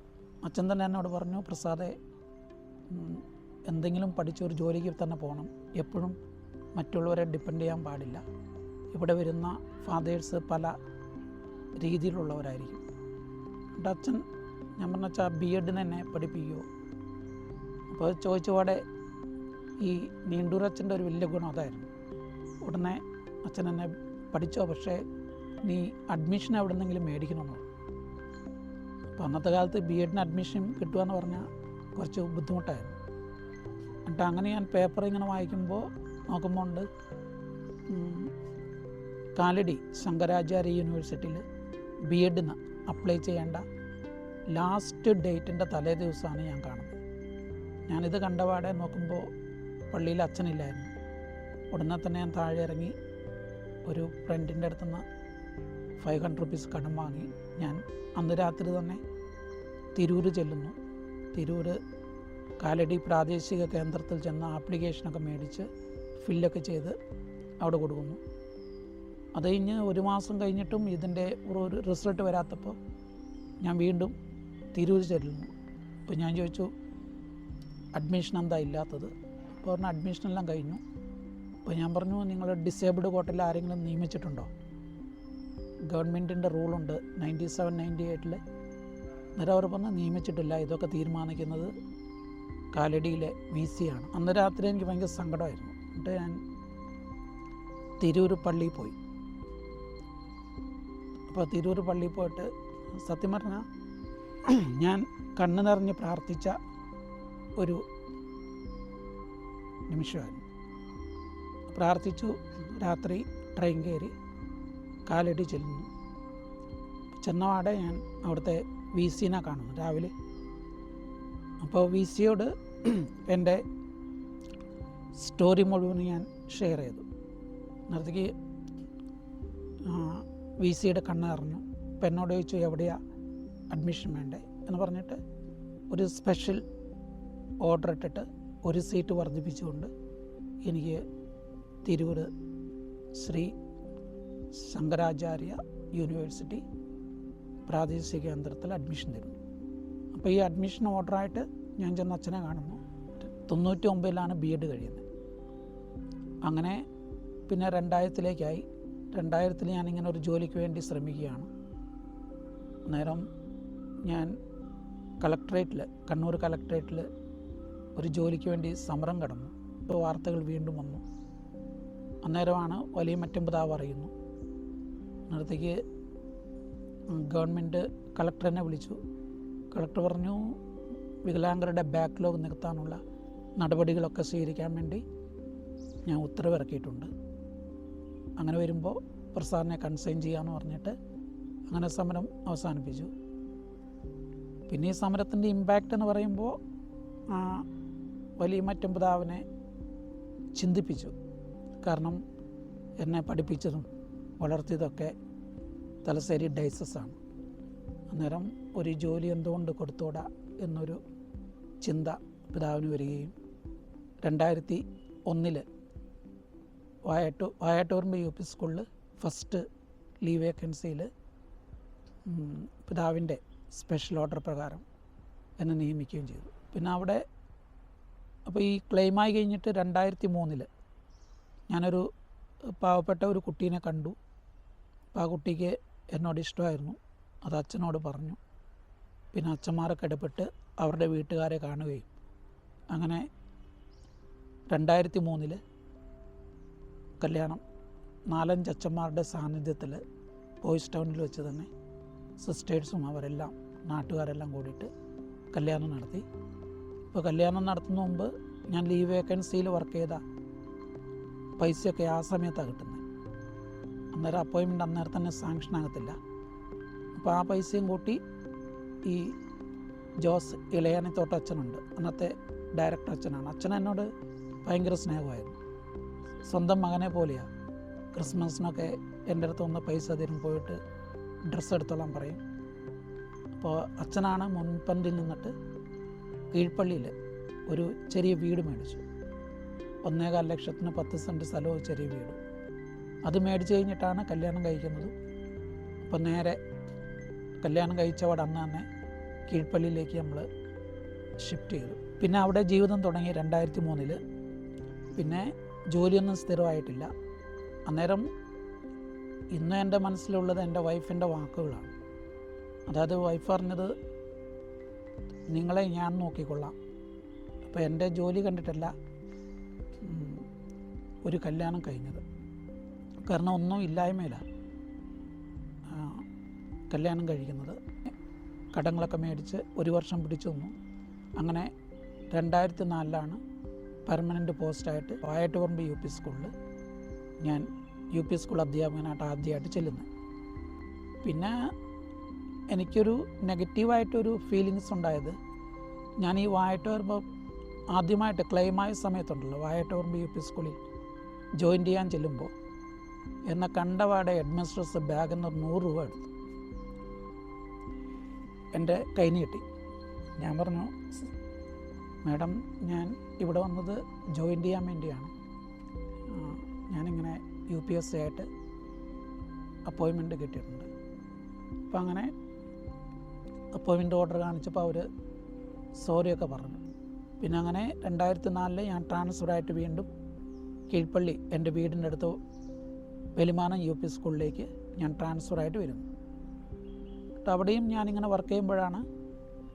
അച്ഛൻ തന്നെ എന്നോട് പറഞ്ഞു പ്രസാദെ എന്തെങ്കിലും പഠിച്ച് ഒരു ജോലിക്ക് തന്നെ പോകണം. എപ്പോഴും മറ്റുള്ളവരെ ഡിപ്പെൻഡ് ചെയ്യാൻ പാടില്ല. ഇവിടെ വരുന്ന ഫാദേഴ്സ് പല രീതിയിലുള്ളവരായിരിക്കും. എന്റെ അച്ഛൻ ഞാൻ പറഞ്ഞ വെച്ചാൽ ബി എഡിന് തന്നെ പഠിപ്പിക്കുമോ അപ്പോൾ ചോദിച്ചപാടെ ഈ നീണ്ടൂരച്ഛന്റെ ഒരു വലിയ ഗുണം അതായിരുന്നു. ഉടനെ അച്ഛൻ എന്നെ പഠിച്ചോ? പക്ഷേ നീ അഡ്മിഷൻ എവിടെ നിന്നെങ്കിലും മേടിക്കണമെന്ന് അപ്പോൾ അന്നത്തെ കാലത്ത് ബി എഡിന് അഡ്മിഷൻ കിട്ടുക എന്ന് പറഞ്ഞാൽ കുറച്ച് ബുദ്ധിമുട്ടായിരുന്നു. എന്നിട്ട് അങ്ങനെ ഞാൻ പേപ്പർ ഇങ്ങനെ വായിക്കുമ്പോൾ നോക്കുമ്പോൾ ഉണ്ട് കാലടി ശങ്കരാചാര്യ യൂണിവേഴ്സിറ്റിയിൽ ബി എഡിന് അപ്ലൈ ചെയ്യേണ്ട ലാസ്റ്റ് ഡേറ്റിന്റെ തലേ ദിവസമാണ് ഞാൻ കാണുന്നത്. ഞാനിത് കണ്ടപാടെ നോക്കുമ്പോൾ പള്ളിയിൽ അച്ഛനില്ലായിരുന്നു. ഉടനെ തന്നെ ഞാൻ താഴെ ഇറങ്ങി ഒരു ഫ്രണ്ടിന്റെ അടുത്ത് നിന്ന് ഫൈവ് ഹൺഡ്രഡ് റുപ്പീസ് കടം വാങ്ങി ഞാൻ അന്ന് രാത്രി തന്നെ തിരൂര് ചെല്ലുന്നു. തിരൂര് കാലടി പ്രാദേശിക കേന്ദ്രത്തിൽ ചെന്ന് ആപ്ലിക്കേഷനൊക്കെ മേടിച്ച് ഫില്ലൊക്കെ ചെയ്ത് അവിടെ കൊടുക്കുന്നു. അത് കഴിഞ്ഞ് ഒരു മാസം കഴിഞ്ഞിട്ടും ഇതിന്റെ ഒരു റിസൾട്ട് വരാത്തപ്പോൾ ഞാൻ വീണ്ടും തിരൂർ ചെല്ലുന്നു. അപ്പോൾ ഞാൻ ചോദിച്ചു അഡ്മിഷൻ എന്താ ഇല്ലാത്തത്? അപ്പോൾ പറഞ്ഞാൽ അഡ്മിഷനെല്ലാം കഴിഞ്ഞു. അപ്പോൾ ഞാൻ പറഞ്ഞു നിങ്ങൾ ഡിസേബിൾഡ് കോട്ടയിൽ ആരെങ്കിലും നിയമിച്ചിട്ടുണ്ടോ? ഗവൺമെന്റിന്റെ റൂളുണ്ട് നയന്റി സെവൻ നയന്റി എയ്റ്റിൽ അന്നേരം അവർ പറഞ്ഞ് നിയമിച്ചിട്ടില്ല ഇതൊക്കെ തീരുമാനിക്കുന്നത് കാലടിയിലെ വി സി ആണ് അന്ന് രാത്രി എനിക്ക് ഭയങ്കര സങ്കടമായിരുന്നു. എന്നിട്ട് ഞാൻ തിരൂർ പള്ളിയിൽ പോയി. അപ്പോൾ തിരൂർ പള്ളിയിൽ പോയിട്ട് സത്യം പറഞ്ഞാൽ ഞാൻ കണ്ണു നിറഞ്ഞ് പ്രാർത്ഥിച്ച ഒരു നിമിഷമായിരുന്നു. പ്രാർത്ഥിച്ചു രാത്രി ട്രെയിൻ കയറി കാലടി ചെല്ലുന്നു. ചെന്നവാടെ ഞാൻ അവിടുത്തെ വി സിനെ കാണുന്നു. രാവിലെ അപ്പോൾ വി സിയോട് എന്റെ സ്റ്റോറി മുഴുവൻ ഞാൻ ഷെയർ ചെയ്തു. നേരത്തേക്ക് വി സിയുടെ കണ്ണ് അറിഞ്ഞു അപ്പം എന്നോട് ചോദിച്ചു എവിടെയാണ് അഡ്മിഷൻ വേണ്ടേ? എന്ന് പറഞ്ഞിട്ട് ഒരു സ്പെഷ്യൽ ഓർഡർ ഇട്ടിട്ട് ഒരു സീറ്റ് വർദ്ധിപ്പിച്ചുകൊണ്ട് എനിക്ക് തിരൂർ ശ്രീ ശങ്കരാചാര്യ യൂണിവേഴ്സിറ്റി പ്രാദേശിക കേന്ദ്രത്തിൽ അഡ്മിഷൻ തരുന്നു. അപ്പോൾ ഈ അഡ്മിഷൻ ഓർഡറായിട്ട് ഞാൻ ചെന്ന് അച്ഛനെ കാണുന്നു. തൊണ്ണൂറ്റി ഒമ്പതിലാണ് ബി എഡ് കഴിയുന്നത്. അങ്ങനെ പിന്നെ രണ്ടായിരത്തിലേക്കായി രണ്ടായിരത്തിൽ ഞാനിങ്ങനെ ഒരു ജോലിക്ക് വേണ്ടി ശ്രമിക്കുകയാണ്. അന്നേരം ഞാൻ കളക്ട്രേറ്റിൽ കണ്ണൂർ കളക്ട്രേറ്റിൽ ഒരു ജോലിക്ക് വേണ്ടി സമരം കടന്നു. വാർത്തകൾ വീണ്ടും വന്നു. അന്നേരമാണ് വലിയ മറ്റമ്പതാവ് അറിയുന്നു. അന്നേരത്തേക്ക് ഗവൺമെന്റ് കളക്ടറിനെ വിളിച്ചു. കളക്ടർ പറഞ്ഞു വികലാംഗരുടെ ബാക്ക്ലോഗ് നികത്താനുള്ള നടപടികളൊക്കെ സ്വീകരിക്കാൻ വേണ്ടി ഞാൻ ഉത്തരവിറക്കിയിട്ടുണ്ട്. അങ്ങനെ വരുമ്പോൾ പ്രസാദിനെ കൺസൈൻ ചെയ്യാമെന്ന് പറഞ്ഞിട്ട് അങ്ങനെ സമരം അവസാനിപ്പിച്ചു. പിന്നെ ഈ സമരത്തിന്റെ ഇമ്പാക്റ്റ് എന്ന് പറയുമ്പോൾ വലിയ മറ്റമ്പതാവിനെ ചിന്തിപ്പിച്ചു. കാരണം എന്നെ പഠിപ്പിച്ചതും വളർത്തിയതൊക്കെ തലശ്ശേരി ഡൈസസാണ് അന്നേരം ഒരു ജോലി എന്തുകൊണ്ട് കൊടുത്തോടാ എന്നൊരു ചിന്ത പിതാവിന് വരികയും രണ്ടായിരത്തി ഒന്നിൽ വായാട്ടൂ വായാട്ടൂർമ്പ് യു പി സ്കൂളിൽ ഫസ്റ്റ് ലീവ് വേക്കൻസിയിൽ പിതാവിന്റെ സ്പെഷ്യൽ ഓർഡർ പ്രകാരം എന്നെ നിയമിക്കുകയും ചെയ്തു. പിന്നെ അവിടെ അപ്പോൾ ഈ ക്ലെയിമായി കഴിഞ്ഞിട്ട് രണ്ടായിരത്തി മൂന്നിൽ ഞാനൊരു പാവപ്പെട്ട ഒരു കുട്ടീനെ കണ്ടു. അപ്പോൾ ആ കുട്ടിക്ക് എന്നോട് ഇഷ്ടമായിരുന്നു. അത് അച്ഛനോട് പറഞ്ഞു. പിന്നെ അച്ഛന്മാരൊക്കെ ഇടപെട്ട് അവരുടെ വീട്ടുകാരെ കാണുകയും. അങ്ങനെ രണ്ടായിരത്തി മൂന്നിൽ കല്യാണം. നാലഞ്ച് അച്ഛന്മാരുടെ സാന്നിധ്യത്തിൽ ബോയ്സ് ടൗണിൽ വെച്ച് തന്നെ സിസ്റ്റേഴ്സും അവരെല്ലാം നാട്ടുകാരെല്ലാം കൂടിയിട്ട് കല്യാണം നടത്തി. ഇപ്പോൾ കല്യാണം നടത്തുന്ന മുമ്പ് ഞാൻ ലീവ് വേക്കൻസിയിൽ വർക്ക് ചെയ്ത പൈസയൊക്കെ ആ സമയത്താണ് കിട്ടുന്നത് അന്നേരം അപ്പോയിൻമെന്റ് അന്നേരം തന്നെ സാങ്ഷൻ ആകത്തില്ല. അപ്പോൾ ആ പൈസയും കൂട്ടി ഈ ജോസ് ഇളയാനിത്തോട്ട അച്ഛനുണ്ട് അന്നത്തെ ഡയറക്ടർ അച്ഛനാണ്. അച്ഛൻ എന്നോട് ഭയങ്കര സ്നേഹമായിരുന്നു. സ്വന്തം മകനെ പോലെയാണ് ക്രിസ്മസിനൊക്കെ എന്റെ അടുത്ത് ഒന്ന് പൈസ തരും പോയിട്ട് ഡ്രസ്സ് എടുത്തോളാൻ പറയും. അപ്പോൾ അച്ഛനാണ് മുൻപന്തിൽ നിന്നിട്ട് കീഴ്പള്ളിയിൽ ഒരു ചെറിയ വീട് മേടിച്ചു. ഒന്നേകാൽ ലക്ഷത്തിന് പത്ത് സെന്റ് സ്ഥലവും ചെറിയ വീടും. അത് മേടിച്ച് കഴിഞ്ഞിട്ടാണ് കല്യാണം കഴിക്കുന്നത്. അപ്പോൾ നേരെ കല്യാണം കഴിച്ചവിടെ അന്ന് തന്നെ കീഴ്പള്ളിയിലേക്ക് നമ്മൾ ഷിഫ്റ്റ് ചെയ്തു. പിന്നെ അവിടെ ജീവിതം തുടങ്ങി രണ്ടായിരത്തി മൂന്നിൽ പിന്നെ ജോലിയൊന്നും സ്ഥിരമായിട്ടില്ല. അന്നേരം ഇന്ന് എന്റെ മനസ്സിലുള്ളത് എന്റെ വൈഫിന്റെ വാക്കുകളാണ്. അതായത് വൈഫ് പറഞ്ഞത് നിങ്ങളെ ഞാൻ നോക്കിക്കൊള്ളാം. അപ്പോൾ എന്റെ ജോലി കണ്ടിട്ടല്ല ഒരു കല്യാണം കഴിഞ്ഞത്. കാരണം ഒന്നും ഇല്ലായ്മയില്ല കല്യാണം കഴിക്കുന്നത്. കടങ്ങളൊക്കെ മേടിച്ച് ഒരു വർഷം പിടിച്ചു നിന്നു. അങ്ങനെ രണ്ടായിരത്തി നാലിലാണ് പെർമനന്റ് പോസ്റ്റായിട്ട് വായട്ടുപറമ്പ് യു പി സ്കൂളിൽ ഞാൻ യു പി സ്കൂൾ അധ്യാപകനായിട്ട് ആദ്യമായിട്ട് ചെല്ലുന്നത്. പിന്നെ എനിക്കൊരു നെഗറ്റീവായിട്ടൊരു ഫീലിങ്സ് ഉണ്ടായത് ഞാൻ ഈ വായട്ട് പറമ്പ് ആദ്യമായിട്ട് ക്ലെയിമായ സമയത്തുണ്ടല്ലോ വായട്ട് പറമ്പ് യു പി സ്കൂളിൽ ജോയിൻ ചെയ്യാൻ ചെല്ലുമ്പോൾ എന്നെ കണ്ടപാടെ ഹെഡ്മിസ്ട്രസ് ബാഗിൽ നിന്ന് നൂറ് രൂപ എടുത്തു. എന്റെ കൈ നീട്ടി. ഞാൻ പറഞ്ഞു മാഡം ഞാൻ ഇവിടെ വന്നത് ജോയിൻ ചെയ്യാൻ വേണ്ടിയാണ്. ഞാനിങ്ങനെ യു പി എസ് സി ആയിട്ട് അപ്പോയിൻമെന്റ് കിട്ടിയിട്ടുണ്ട്. അപ്പം അങ്ങനെ അപ്പോയിൻമെന്റ് ഓർഡർ കാണിച്ചപ്പോൾ അവർ സോറിയൊക്കെ പറഞ്ഞു. പിന്നെ അങ്ങനെ രണ്ടായിരത്തി നാലിൽ ഞാൻ ട്രാൻസ്ഫറായിട്ട് വീണ്ടും കീഴ്പള്ളി എന്റെ വീടിന്റെ അടുത്ത് വെലിമാനം യു പി സ്കൂളിലേക്ക് ഞാൻ ട്രാൻസ്ഫറായിട്ട് വരുന്നു. എന്നിട്ട് അവിടെയും ഞാനിങ്ങനെ വർക്ക് ചെയ്യുമ്പോഴാണ്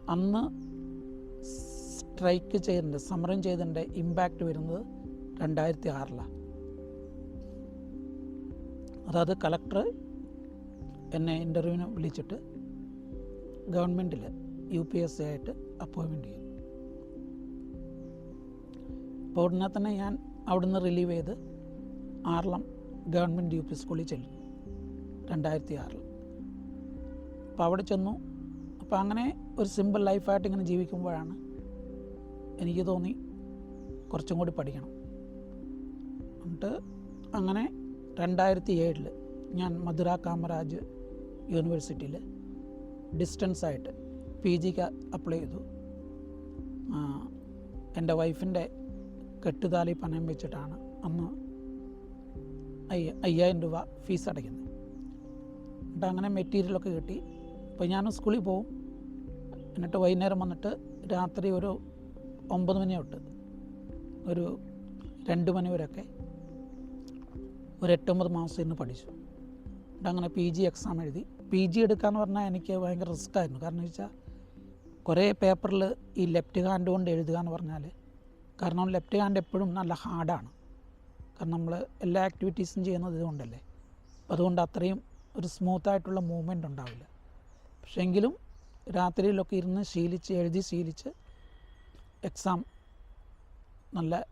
അന്ന് സ്ട്രൈക്ക് ചെയ്തതിന്റെ സമരം ചെയ്തതിന്റെ ഇമ്പാക്റ്റ് വരുന്നത് രണ്ടായിരത്തി ആറിലാണ് അതായത് കളക്ടർ എന്നെ ഇന്റർവ്യൂവിന് വിളിച്ചിട്ട് ഗവൺമെന്റിൽ യു പി എസ് സി ആയിട്ട് അപ്പോയിൻമെന്റ് ചെയ്തു. അപ്പോൾ ഉടനെ തന്നെ ഞാൻ അവിടുന്ന് റിലീവ് ചെയ്ത് ആറളം ഗവൺമെന്റ് യു പി സ്കൂളിൽ ചെല്ലും രണ്ടായിരത്തി ആറിൽ അപ്പോൾ അവിടെ ചെന്നു. അപ്പോൾ അങ്ങനെ ഒരു സിമ്പിൾ ലൈഫായിട്ട് ഇങ്ങനെ ജീവിക്കുമ്പോഴാണ് എനിക്ക് തോന്നി കുറച്ചും കൂടി പഠിക്കണം. എന്നിട്ട് അങ്ങനെ രണ്ടായിരത്തി ഏഴിൽ ഞാൻ മധുര കാമരാജ് യൂണിവേഴ്സിറ്റിയിൽ ഡിസ്റ്റൻസ് ആയിട്ട് പി ജിക്ക് അപ്ലൈ ചെയ്തു. എന്റെ വൈഫിന്റെ കെട്ടുതാലി പണയം വെച്ചിട്ടാണ് അന്ന് അയ്യ അയ്യായിരം രൂപ ഫീസ് അടയ്ക്കുന്നത്. എന്നിട്ട് അങ്ങനെ മെറ്റീരിയലൊക്കെ കിട്ടി. അപ്പോൾ ഞാൻ സ്കൂളിൽ പോവും. എന്നിട്ട് വൈകുന്നേരം വന്നിട്ട് രാത്രി ഒരു ഒമ്പത് മണി തൊട്ട് ഒരു രണ്ട് മണി വരെയൊക്കെ ഒരു എട്ടൊമ്പത് മാസം ഇന്ന് പഠിച്ചു. എന്നിട്ട് അങ്ങനെ പി ജി എക്സാം എഴുതി. പി ജി എടുക്കാന്ന് പറഞ്ഞാൽ എനിക്ക് ഭയങ്കര റിസ്ക് ആയിരുന്നു. കാരണം വെച്ചാൽ കുറേ പേപ്പറിൽ ഈ ലെഫ്റ്റ് ഹാൻഡ് കൊണ്ട് എഴുതുക എന്ന് പറഞ്ഞാൽ കാരണം ലെഫ്റ്റ് ഹാൻഡ് എപ്പോഴും നല്ല ഹാർഡാണ് കാരണം നമ്മൾ എല്ലാ ആക്ടിവിറ്റീസും ചെയ്യുന്നത് ഇതുകൊണ്ടല്ലേ. അപ്പം അതുകൊണ്ട് അത്രയും ഒരു സ്മൂത്തായിട്ടുള്ള മൂവ്മെന്റ് ഉണ്ടാവില്ല. പക്ഷേ എങ്കിലും രാത്രിയിലൊക്കെ ഇരുന്ന് ശീലിച്ച് എഴുതി ശീലിച്ച് എക്സാം നല്ല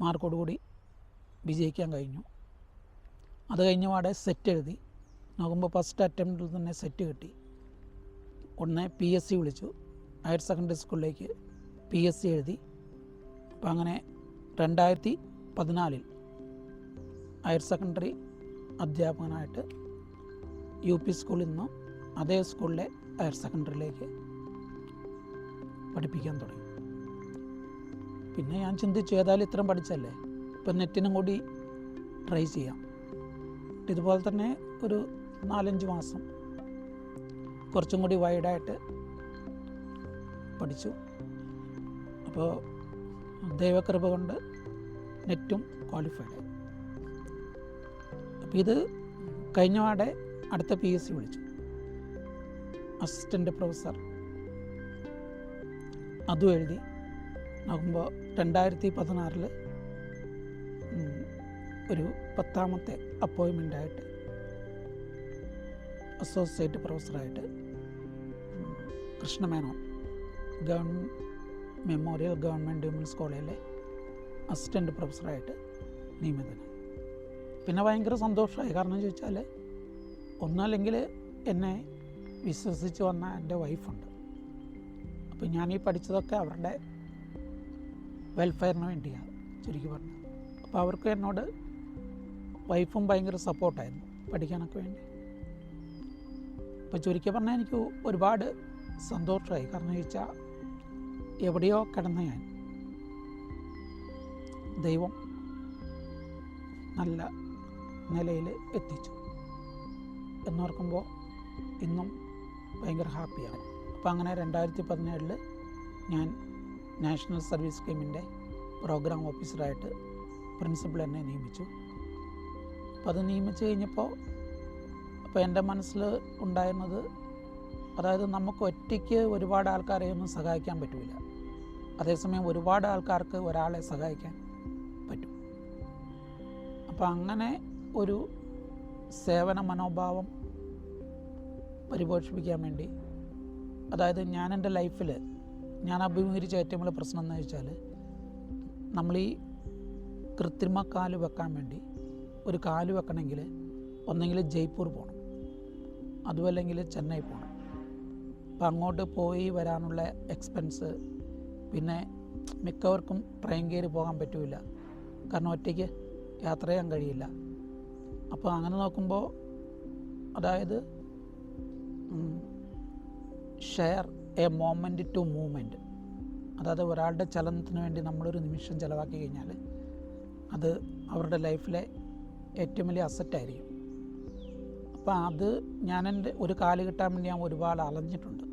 മാർക്കോടുകൂടി വിജയിക്കാൻ കഴിഞ്ഞു. അത് കഴിഞ്ഞ പാടെ സെറ്റ് എഴുതി. നോക്കുമ്പോൾ ഫസ്റ്റ് അറ്റംപ്റ്റിൽ തന്നെ സെറ്റ് കിട്ടി. ഉടനെ പി എസ് സി വിളിച്ചു. ഹയർ സെക്കൻഡറി സ്കൂളിലേക്ക് പി എസ് സി എഴുതി. അപ്പോൾ അങ്ങനെ രണ്ടായിരത്തി പതിനാലിൽ ഹയർ സെക്കൻഡറി അധ്യാപകനായിട്ട് യു പി സ്കൂളിൽ നിന്നും അതേ സ്കൂളിലെ ഹയർ സെക്കൻഡറിയിലേക്ക് പഠിപ്പിക്കാൻ തുടങ്ങി. പിന്നെ ഞാൻ ചിന്തിച്ചു ഏതായാലും ഇത്രയും പഠിച്ചല്ലേ? ഇപ്പം നെറ്റിനും കൂടി ട്രൈ ചെയ്യാം. ഇതുപോലെ തന്നെ ഒരു നാലഞ്ച് മാസം കുറച്ചും കൂടി വൈഡായിട്ട് പഠിച്ചു. അപ്പോൾ ദൈവകൃപ കൊണ്ട് നെറ്റും ക്വാളിഫൈഡ് ആയി. അപ്പോൾ ഇത് കഴിഞ്ഞ പാടെ അടുത്ത പി എസ് സി വിളിച്ചു. അസിസ്റ്റന്റ് പ്രൊഫസർ അതും എഴുതി. നോക്കുമ്പോൾ രണ്ടായിരത്തി പതിനാറിൽ ഒരു പത്താമത്തെ അപ്പോയിൻമെന്റ് ആയിട്ട് അസോസിയേറ്റ് പ്രൊഫസറായിട്ട് Krishna Menon government memorial government women's കോളേജിലെ അസിസ്റ്റന്റ് പ്രൊഫസറായിട്ട് നിയമിതനായി. പിന്നെ ഭയങ്കര സന്തോഷമായി. കാരണം ചോദിച്ചാൽ ഒന്നല്ലെങ്കിൽ എന്നെ വിശ്വസിച്ച് വന്ന എന്റെ വൈഫുണ്ട്. അപ്പോൾ ഞാൻ ഈ പഠിച്ചതൊക്കെ അവരുടെ വെൽഫെയറിന് വേണ്ടിയാണ് ചുരുക്കി പറഞ്ഞു അപ്പോൾ അവർക്ക് എന്നോട് വൈഫും ഭയങ്കര സപ്പോർട്ടായിരുന്നു പഠിക്കാനൊക്കെ വേണ്ടി. അപ്പോൾ ചുരുക്കി പറഞ്ഞാൽ എനിക്ക് ഒരുപാട് സന്തോഷമായി. കാരണം ചോദിച്ചാൽ എവിടെയോ കിടന്ന ഞാൻ ദൈവം നല്ല നിലയിൽ എത്തിച്ചു എന്നോർക്കുമ്പോൾ ഇന്നും ഭയങ്കര ഹാപ്പിയാണ്. അപ്പോൾ അങ്ങനെ രണ്ടായിരത്തി പതിനേഴിൽ ഞാൻ നാഷണൽ സർവീസ് സ്കീമിന്റെ പ്രോഗ്രാം ഓഫീസറായിട്ട് പ്രിൻസിപ്പൾ എന്നെ നിയമിച്ചു. അപ്പോൾ അത് നിയമിച്ച് കഴിഞ്ഞപ്പോൾ അപ്പോൾ എന്റെ മനസ്സിൽ ഉണ്ടായിരുന്നത് അതായത് നമുക്ക് ഒറ്റയ്ക്ക് ഒരുപാട് ആൾക്കാരെ ഒന്നും സഹായിക്കാൻ പറ്റില്ല അതേസമയം ഒരുപാട് ആൾക്കാർക്ക് ഒരാളെ സഹായിക്കാൻ പറ്റും. അപ്പോൾ അങ്ങനെ ഒരു സേവന മനോഭാവം പരിപോഷിപ്പിക്കാൻ വേണ്ടി അതായത് ഞാൻ എന്റെ ലൈഫിൽ ഞാൻ അഭിമുഖീകരിച്ച ഏറ്റവും വലിയ പ്രശ്നം എന്ന് വെച്ചാൽ നമ്മൾ ഈ കൃത്രിമ കാൽ വെക്കാൻ വേണ്ടി ഒരു കാൽ വെക്കണമെങ്കിൽ ഒന്നെങ്കിൽ ജയ്പൂർ പോകണം അതുമല്ലെങ്കിൽ ചെന്നൈ പോകണം അപ്പം അങ്ങോട്ട് പോയി വരാനുള്ള എക്സ്പെൻസ് പിന്നെ മിക്കവർക്കും ട്രെയിൻ കയറി പോകാൻ പറ്റില്ല. കാരണം ഒറ്റയ്ക്ക് യാത്ര ചെയ്യാൻ കഴിയില്ല. അപ്പോൾ അങ്ങനെ നോക്കുമ്പോൾ അതായത് share a moment to movement അതായത് ഒരാളുടെ ചലനത്തിന് വേണ്ടി നമ്മളൊരു നിമിഷം ചിലവാക്കി കഴിഞ്ഞാൽ അത് അവരുടെ ലൈഫിലെ ഏറ്റവും വലിയ അസറ്റായിരിക്കും അപ്പോൾ അത് ഞാനെന്റെ ഒരു കാൽ കിട്ടാൻ വേണ്ടി ഞാൻ ഒരുപാട് അലഞ്ഞിട്ടുണ്ട്.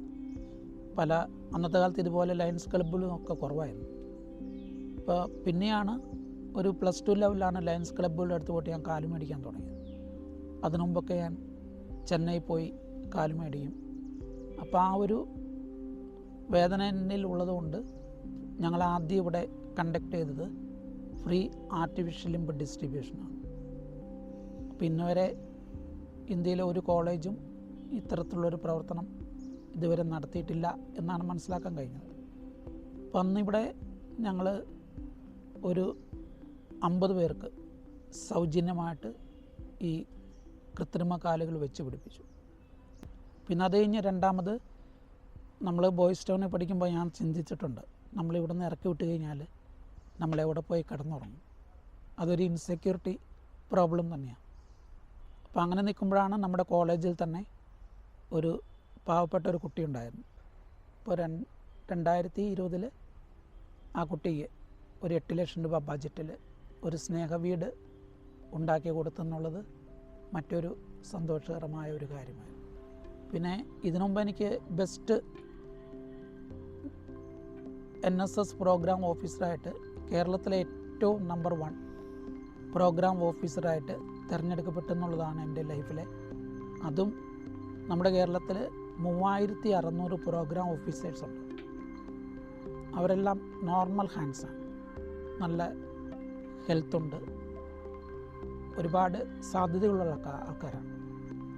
പല അന്നത്തെ കാലത്ത് ഇതുപോലെ ലയൻസ് ക്ലബ്ബിലും ഒക്കെ കുറവായിരുന്നു. അപ്പോൾ പിന്നെയാണ് ഒരു പ്ലസ് ടു ലെവലിലാണ് ലയൻസ് ക്ലബ്ബുകളുടെ അടുത്ത് പോയിട്ട് ഞാൻ കാൽ മേടിക്കാൻ തുടങ്ങിയത്. അതിനു മുമ്പൊക്കെ ഞാൻ ചെന്നൈ പോയി കാൽ മേടിക്കും. അപ്പോൾ ആ ഒരു വേദന എന്നിൽ ഉള്ളതുകൊണ്ട് ഞങ്ങൾ ആദ്യം ഇവിടെ കണ്ടക്ട് ചെയ്തത് ഫ്രീ ആർട്ടിഫിഷ്യൽ ഇമ്പ് ഡിസ്ട്രിബ്യൂഷനാണ് പിന്നെ വരെ ഇന്ത്യയിലെ ഒരു കോളേജും ഇത്തരത്തിലുള്ളൊരു പ്രവർത്തനം ഇതുവരെ നടത്തിയിട്ടില്ല എന്നാണ് മനസ്സിലാക്കാൻ കഴിഞ്ഞത്. അപ്പം അന്നിവിടെ ഞങ്ങൾ ഒരു അമ്പത് പേർക്ക് സൗജന്യമായിട്ട് ഈ കൃത്രിമ കാലുകൾ വെച്ച് പിടിപ്പിച്ചു. പിന്നെ അത് കഴിഞ്ഞ് രണ്ടാമത് നമ്മൾ ബോയ്സ് ടൗണിൽ പഠിക്കുമ്പോൾ ഞാൻ ചിന്തിച്ചിട്ടുണ്ട്. നമ്മളിവിടെ നിന്ന് ഇറക്കി വിട്ട് കഴിഞ്ഞാൽ നമ്മളെവിടെ പോയി കിടന്നുറങ്ങും. അതൊരു ഇൻസെക്യൂരിറ്റി പ്രോബ്ലം തന്നെയാണ് അപ്പോൾ അങ്ങനെ നിൽക്കുമ്പോഴാണ് നമ്മുടെ കോളേജിൽ തന്നെ ഒരു പാവപ്പെട്ട ഒരു കുട്ടി ഉണ്ടായിരുന്നു. ഇപ്പോൾ രണ്ട് രണ്ടായിരത്തി ഇരുപതിൽ ആ കുട്ടിക്ക് ഒരു എട്ട് ലക്ഷം രൂപ ബജറ്റിൽ ഒരു സ്നേഹ വീട് ഉണ്ടാക്കി കൊടുത്തെന്നുള്ളത് മറ്റൊരു സന്തോഷകരമായ ഒരു കാര്യമായിരുന്നു. പിന്നെ ഇതിനു മുമ്പ് എനിക്ക് best N S S program ഓഫീസറായിട്ട് കേരളത്തിലെ ഏറ്റവും നമ്പർ വൺ പ്രോഗ്രാം ഓഫീസറായിട്ട് തിരഞ്ഞെടുക്കപ്പെട്ടെന്നുള്ളതാണ് എന്റെ ലൈഫിലെ അതും നമ്മുടെ കേരളത്തിൽ മൂവായിരത്തി അറുന്നൂറ് പ്രോഗ്രാം ഓഫീസേഴ്സ് ഉണ്ട്. അവരെല്ലാം നോർമൽ ഹാൻഡ്സാണ് നല്ല ഹെൽത്തുണ്ട് ഒരുപാട് സാധ്യതകളുള്ള ആൾക്കാ- ആൾക്കാരാണ്.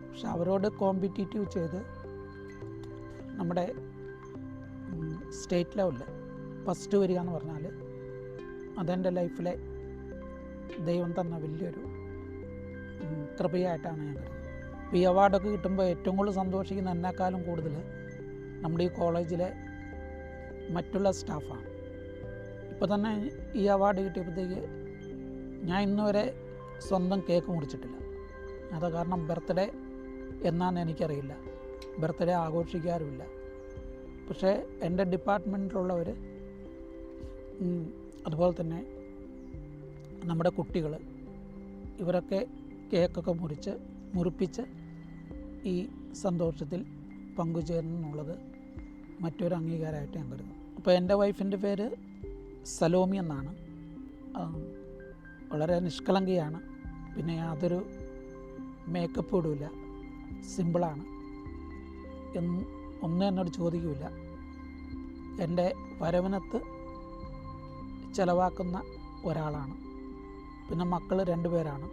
പക്ഷെ അവരോട് കോമ്പറ്റീറ്റീവ് ചെയ്ത് നമ്മുടെ സ്റ്റേറ്റ് ലെവലിൽ ഫസ്റ്റ് വരിക എന്ന് പറഞ്ഞാൽ അതെന്റെ ലൈഫിലെ ദൈവം തന്ന വലിയൊരു കൃപയായിട്ടാണ് ഞാൻ കരുതുന്നത്. ഈ അവാർഡൊക്കെ കിട്ടുമ്പോൾ ഏറ്റവും കൂടുതൽ സന്തോഷിക്കുന്ന എന്നെക്കാളും കൂടുതൽ നമ്മുടെ ഈ കോളേജിലെ മറ്റുള്ള സ്റ്റാഫാണ്. ഇപ്പോൾ തന്നെ ഈ അവാർഡ് കിട്ടിയപ്പോഴത്തേക്ക് ഞാൻ ഇന്നുവരെ സ്വന്തം കേക്ക് മുറിച്ചിട്ടില്ല. അത് കാരണം ബർത്ത്ഡേ എന്നാന്ന് എനിക്കറിയില്ല. ബർത്ത്ഡേ ആഘോഷിക്കാറുമില്ല. പക്ഷേ എന്റെ ഡിപ്പാർട്ട്മെന്റിലുള്ളവർ അതുപോലെ തന്നെ നമ്മുടെ കുട്ടികൾ ഇവരൊക്കെ കേക്കൊക്കെ മുറിച്ച് മുറിപ്പിച്ച് ഈ സന്തോഷത്തിൽ പങ്കുചേരുന്നു എന്നുള്ളത് മറ്റൊരു അംഗീകാരമായിട്ട് ഞാൻ കരുതുന്നു. അപ്പോൾ എന്റെ വൈഫിന്റെ പേര് സലോമി എന്നാണ്. വളരെ നിഷ്കളങ്കയാണ്. പിന്നെ യാതൊരു മേക്കപ്പ് ഇടില്ല സിമ്പിളാണ് എന്ന് ഒന്നും എന്നോട് ചോദിക്കില്ല എന്റെ വരവിനത്ത് ചിലവാക്കുന്ന ഒരാളാണ്. പിന്നെ മക്കൾ രണ്ടുപേരാണ്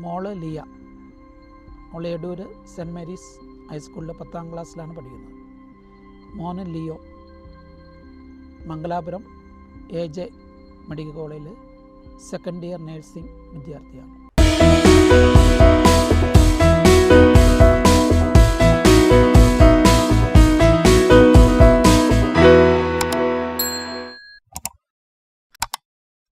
മോൾ ലിയ. മോൾ എടൂർ സെന്റ് മേരീസ് ഹൈസ്കൂളിൽ പത്താം ക്ലാസ്സിലാണ് പഠിക്കുന്നത്. മോന് Leo. Mangalapuram A J medical കോളേജിൽ സെക്കൻഡ് ഇയർ നേഴ്സിംഗ് വിദ്യാർത്ഥിയാണ്.